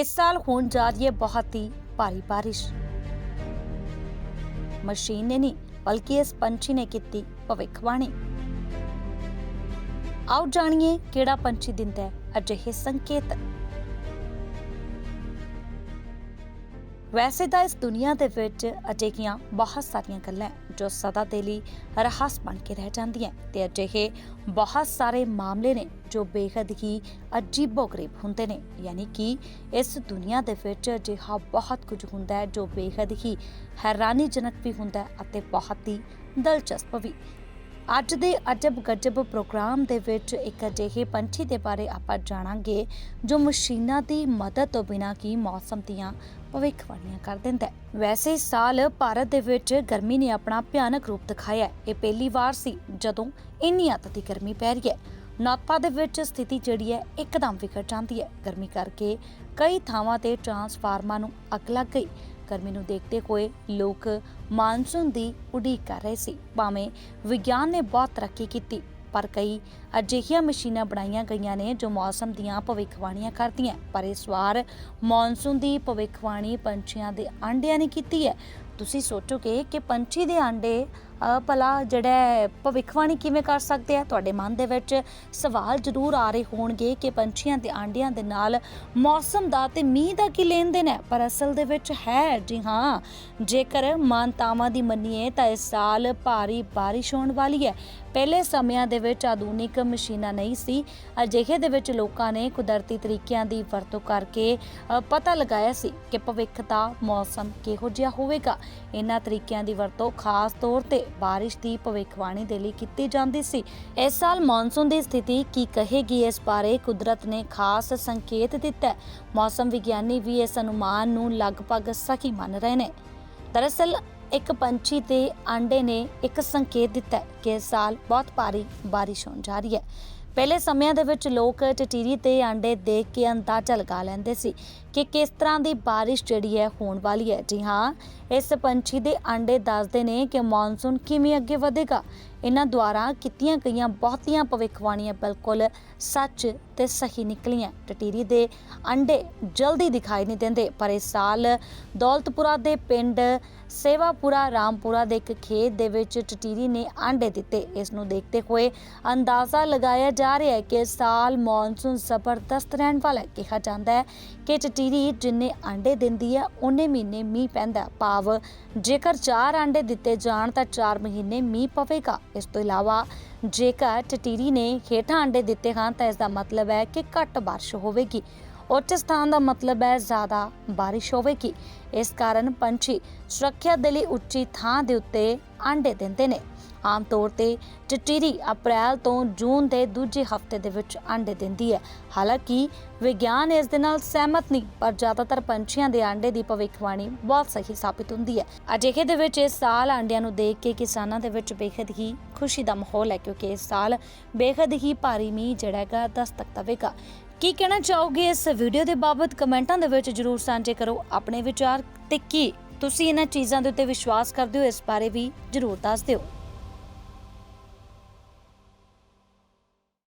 ਇਸ ਸਾਲ ਹੋਣ ਜਾ ਰਹੀ ਹੈ ਬਹੁਤ ਹੀ ਭਾਰੀ ਬਾਰਿਸ਼। ਮਸ਼ੀਨ ਨੇ ਨਹੀਂ, ਬਲਕਿ ਇਸ ਪੰਛੀ ਨੇ ਕੀਤੀ ਭਵਿੱਖਬਾਣੀ। ਆਓ ਜਾਣੀਏ ਕਿਹੜਾ ਪੰਛੀ ਦਿੰਦਾ ਹੈ, ਅਜਿਹੇ ਸੰਕੇਤ। ਵੈਸੇ ਤਾਂ ਇਸ ਦੁਨੀਆ ਦੇ ਵਿੱਚ ਅਜਿਹੀਆਂ ਬਹੁਤ ਸਾਰੀਆਂ ਗੱਲਾਂ ਜੋ ਸਦਾ ਦੇ ਲਈ ਰਹੱਸ ਬਣ ਕੇ ਰਹਿ ਜਾਂਦੀਆਂ ਤੇ ਅਜਿਹੇ ਬਹੁਤ ਸਾਰੇ ਮਾਮਲੇ ਨੇ ਜੋ ਬੇਹੱਦ ਹੀ ਅਜੀਬੋ-ਗਰੀਬ ਹੁੰਦੇ ਨੇ। ਯਾਨੀ ਕਿ ਇਸ ਦੁਨੀਆ ਦੇ ਵਿੱਚ ਅਜਿਹਾ ਬਹੁਤ ਕੁਝ ਹੁੰਦਾ ਹੈ ਜੋ ਬੇਹੱਦ ਹੀ ਹੈਰਾਨੀਜਨਕ ਵੀ ਹੁੰਦਾ ਹੈ ਅਤੇ ਬਹੁਤ ਹੀ ਦਿਲਚਸਪ ਵੀ। ਅੱਜ ਦੇ ਅਜਬ ਗਜਬ ਪ੍ਰੋਗਰਾਮ ਦੇ ਵਿੱਚ ਇੱਕ ਅਜਿਹੇ ਪੰਛੀ ਦੇ ਬਾਰੇ ਆਪਾਂ ਜਾਣਾਂਗੇ ਜੋ ਮਸ਼ੀਨਾਂ ਦੀ ਮਦਦ ਤੋਂ ਬਿਨਾਂ ਕੀ ਮੌਸਮ ਦੀਆਂ ਭਵਿੱਖਬਾਣੀਆਂ ਕਰ ਦਿੰਦਾ ਹੈ। ਵੈਸੇ ਸਾਲ ਭਾਰਤ ਦੇ ਵਿੱਚ ਗਰਮੀ ਨੇ ਆਪਣਾ ਭਿਆਨਕ ਰੂਪ ਦਿਖਾਇਆ ਹੈ। ਇਹ ਪਹਿਲੀ ਵਾਰ ਸੀ ਜਦੋਂ ਇੰਨੀ ਅੱਤ ਦੀ ਗਰਮੀ ਪੈ ਰਹੀ ਹੈ। ਨਾਪਾ ਦੇ ਵਿੱਚ ਸਥਿਤੀ ਜਿਹੜੀ ਹੈ ਇੱਕਦਮ ਵਿਗੜ ਜਾਂਦੀ ਹੈ। ਗਰਮੀ ਕਰਕੇ ਕਈ ਥਾਵਾਂ ਤੇ ਟਰਾਂਸਫਾਰਮਾਂ ਨੂੰ ਅੱਗ ਲੱਗ ਗਈ। ਗਰਮੀ ਨੂੰ ਦੇਖਦੇ ਹੋਏ ਲੋਕ ਮਾਨਸੂਨ ਦੀ ਉਡੀਕ ਕਰ ਰਹੇ ਸੀ। ਭਾਵੇਂ ਵਿਗਿਆਨ ਨੇ ਬਹੁਤ ਤਰੱਕੀ ਕੀਤੀ, ਪਰ ਕਈ ਅਜਿਹੀਆਂ ਮਸ਼ੀਨਾਂ ਬਣਾਈਆਂ ਗਈਆਂ ਨੇ ਜੋ ਮੌਸਮ ਦੀਆਂ ਭਵਿੱਖਬਾਣੀਆਂ ਕਰਦੀਆਂ ਪਰ ਇਸ ਵਾਰ ਮੌਨਸੂਨ ਦੀ ਭਵਿੱਖਬਾਣੀ ਪੰਛੀਆਂ ਦੇ ਆਂਡਿਆਂ ਨੇ ਕੀਤੀ ਹੈ। ਤੁਸੀਂ ਸੋਚੋਗੇ ਕਿ ਪੰਛੀ ਦੇ ਆਂਡੇ ਭਲਾ ਜਿਹੜਾ ਭਵਿੱਖਬਾਣੀ ਕਿਵੇਂ ਕਰ ਸਕਦੇ ਆ? ਤੁਹਾਡੇ ਮਨ ਦੇ ਵਿੱਚ ਸਵਾਲ ਜ਼ਰੂਰ ਆ ਰਹੇ ਹੋਣਗੇ ਕਿ ਪੰਛੀਆਂ ਦੇ ਆਂਡਿਆਂ ਦੇ ਨਾਲ ਮੌਸਮ ਦਾ ਤੇ ਮੀਂਹ ਦਾ ਕੀ ਲੈਣ ਦੇਣ ਹੈ? ਪਰ ਅਸਲ ਦੇ ਵਿੱਚ ਹੈ, ਜੀ ਹਾਂ, ਜੇਕਰ ਮਾਨਤਾਵਾਂ ਦੀ ਮੰਨੀਏ ਤਾਂ ਇਸ ਸਾਲ ਭਾਰੀ ਬਾਰਿਸ਼ ਹੋਣ ਵਾਲੀ ਹੈ। ਪਹਿਲੇ ਸਮਿਆਂ ਦੇ ਵਿੱਚ ਆਧੁਨਿਕ ਮਸ਼ੀਨਾਂ ਨਹੀਂ ਸੀ। ਅਜਿਹੇ ਦੇ ਵਿੱਚ ਲੋਕਾਂ ਨੇ ਕੁਦਰਤੀ ਤਰੀਕਿਆਂ ਦੀ ਵਰਤੋਂ ਕਰਕੇ ਪਤਾ ਲਗਾਇਆ ਸੀ ਕਿ ਭਵਿੱਖ ਦਾ ਮੌਸਮ ਕਿਹੋ ਜਿਹਾ ਹੋਵੇਗਾ। ਇਹਨਾਂ ਤਰੀਕਿਆਂ ਦੀ ਵਰਤੋਂ ਖਾਸ ਤੌਰ ਤੇ ਬਾਰਿਸ਼ ਦੀ ਭਵਿੱਖਬਾਣੀ ਦੇ ਲਈ ਕੀਤੀ ਜਾਂਦੀ ਸੀ। ਇਸ ਸਾਲ ਮੌਨਸੂਨ ਦੀ ਸਥਿਤੀ ਕੀ ਕਹੇਗੀ? ਇਸ ਬਾਰੇ ਕੁਦਰਤ ਨੇ ਖਾਸ ਸੰਕੇਤ ਦਿੱਤਾ ਮੌਸਮ ਵਿਗਿਆਨੀ ਵੀ ਇਸ ਅਨੁਮਾਨ ਨੂੰ ਲਗਭਗ ਸਹੀ ਮੰਨ ਰਹੇ ਨੇ। ਦਰਅਸਲ, ਇੱਕ ਪੰਛੀ ਤੇ ਆਂਡੇ ਨੇ ਇੱਕ ਸੰਕੇਤ ਦਿੱਤਾ ਕਿ ਇਸ ਸਾਲ ਬਹੁਤ ਭਾਰੀ ਬਾਰਿਸ਼ ਹੋਣ ਜਾ ਰਹੀ ਹੈ। ਪਹਿਲੇ ਸਮਿਆਂ ਦੇ ਵਿੱਚ ਲੋਕ ਟਟੀਰੀ ਤੇ ਆਂਡੇ ਦੇਖ ਕੇ ਅੰਦਾਜ਼ਾ ਲਗਾ ਲੈਂਦੇ ਸੀ ਕਿ ਕਿਸ ਤਰ੍ਹਾਂ ਦੀ ਬਾਰਿਸ਼ ਜਿਹੜੀ ਹੈ ਹੋਣ ਵਾਲੀ ਹੈ? ਜੀ ਹਾਂ, ਇਸ ਪੰਛੀ ਦੇ ਆਂਡੇ ਦੱਸਦੇ ਨੇ ਕਿ ਮੌਨਸੂਨ ਕਿਵੇਂ ਅੱਗੇ ਵਧੇਗਾ? ਇਹਨਾਂ ਦੁਆਰਾ ਕੀਤੀਆਂ ਗਈਆਂ ਬਹੁਤੀਆਂ ਭਵਿੱਖਬਾਣੀਆਂ ਬਿਲਕੁਲ ਸੱਚ ਤੇ ਸਹੀ ਨਿਕਲੀਆਂ। ਟਟੀਰੀ ਦੇ ਅੰਡੇ ਜਲਦੀ ਦਿਖਾਈ ਨਹੀਂ ਦਿੰਦੇ, ਪਰ ਇਸ ਸਾਲ ਦੌਲਤਪੁਰਾ ਦੇ ਪਿੰਡ ਸੇਵਾਪੁਰਾ, ਰਾਮਪੁਰਾ ਦੇ ਇੱਕ ਖੇਤ ਦੇ ਵਿੱਚ ਟਟੀਰੀ ਨੇ ਆਂਡੇ ਦਿੱਤੇ। ਇਸ ਨੂੰ ਦੇਖਦੇ ਹੋਏ ਅੰਦਾਜ਼ਾ ਲਗਾਇਆ ਜਾ ਰਿਹਾ ਹੈ ਕਿ ਇਸ ਸਾਲ ਮੌਨਸੂਨ ਜ਼ਬਰਦਸਤ ਰਹਿਣ ਵਾਲਾ ਕਿਹਾ ਜਾਂਦਾ ਹੈ ਕਿ ਟਟੀਰੀ ਜਿੰਨੇ ਆਂਡੇ ਦਿੰਦੀ ਹੈ ਉਹਨੇ ਮਹੀਨੇ ਮੀਂਹ ਪੈਂਦਾ ਭਾਵ। ਜੇਕਰ 4 ਆਂਡੇ ਦਿੱਤੇ ਜਾਣ ਤਾਂ 4 ਮਹੀਨੇ ਮੀਂਹ ਪਵੇਗਾ। ਇਸ ਤੋਂ ਇਲਾਵਾ ਜੇਕਰ ਟਟੀਰੀ ਨੇ ਹੇਠਾਂ ਆਂਡੇ ਦਿੱਤੇ ਹਨ ਤਾਂ ਇਸ ਦਾ ਮਤਲਬ ਹੈ ਕਿ ਘੱਟ ਬਾਰਿਸ਼ ਹੋਵੇਗੀ। ਉੱਚ ਸਥਾਨ ਦਾ ਮਤਲਬ ਹੈ ਜ਼ਿਆਦਾ ਬਾਰਿਸ਼ ਹੋਵੇਗੀ। ਇਸ ਕਾਰਨ ਪੰਛੀ ਸੁਰੱਖਿਆ ਦੇ ਲਈ ਉੱਚੀ ਥਾਂ ਦੇ ਉੱਤੇ ਆਂਡੇ ਦਿੰਦੇ ਨੇ। ਆਮ ਤੌਰ ਤੇ ਟਟੀਰੀ ਅਪ੍ਰੈਲ ਤੋਂ ਜੂਨ ਦੇ ਦੂਜੇ ਹਫ਼ਤੇ ਦੇ ਵਿੱਚ ਆਂਡੇ ਦਿੰਦੀ ਹੈ। ਹਾਲਾਂਕਿ ਵਿਗਿਆਨ ਇਸ ਦੇ ਨਾਲ ਸਹਿਮਤ ਨਹੀਂ, ਪਰ ਜ਼ਿਆਦਾਤਰ ਪੰਛੀਆਂ ਦੇ ਆਂਡੇ ਦੀ ਭਵਿੱਖਬਾਣੀ ਬਹੁਤ ਸਹੀ ਸਾਬਿਤ ਹੁੰਦੀ ਹੈ। ਅਜਿਹੇ ਦੇ ਵਿੱਚ ਇਸ ਸਾਲ ਆਂਡਿਆਂ ਨੂੰ ਦੇਖ ਕੇ ਕਿਸਾਨਾਂ ਦੇ ਵਿੱਚ ਬੇਖਦ ਹੀ ਖੁਸ਼ੀ ਦਾ ਮਾਹੌਲ ਹੈ, ਕਿਉਂਕਿ ਇਸ ਸਾਲ ਬੇਖਦ ਹੀ ਭਾਰੀ ਮੀਂਹ ਜਿਹੜਾ ਹੈਗਾ ਦਸਤਕ ਦੇਵੇਗਾ ਕੀ ਕਹਿਣਾ ਚਾਹੋਗੇ ਇਸ ਵੀਡੀਓ ਦੇ ਬਾਬਤ? ਕਮੈਂਟਾਂ ਦੇ ਵਿੱਚ ਜਰੂਰ ਸਾਂਝੇ ਕਰੋ। ਆਪਣੇ ਵਿਚਾਰ ਤੇ ਕੀ ਤੁਸੀਂ ਇਹਨਾਂ ਚੀਜ਼ਾਂ ਦੇ ਉੱਤੇ ਵਿਸ਼ਵਾਸ ਕਰਦੇ ਹੋ ਇਸ ਬਾਰੇ ਵੀ ਜਰੂਰ ਦੱਸ ਦਿਓ।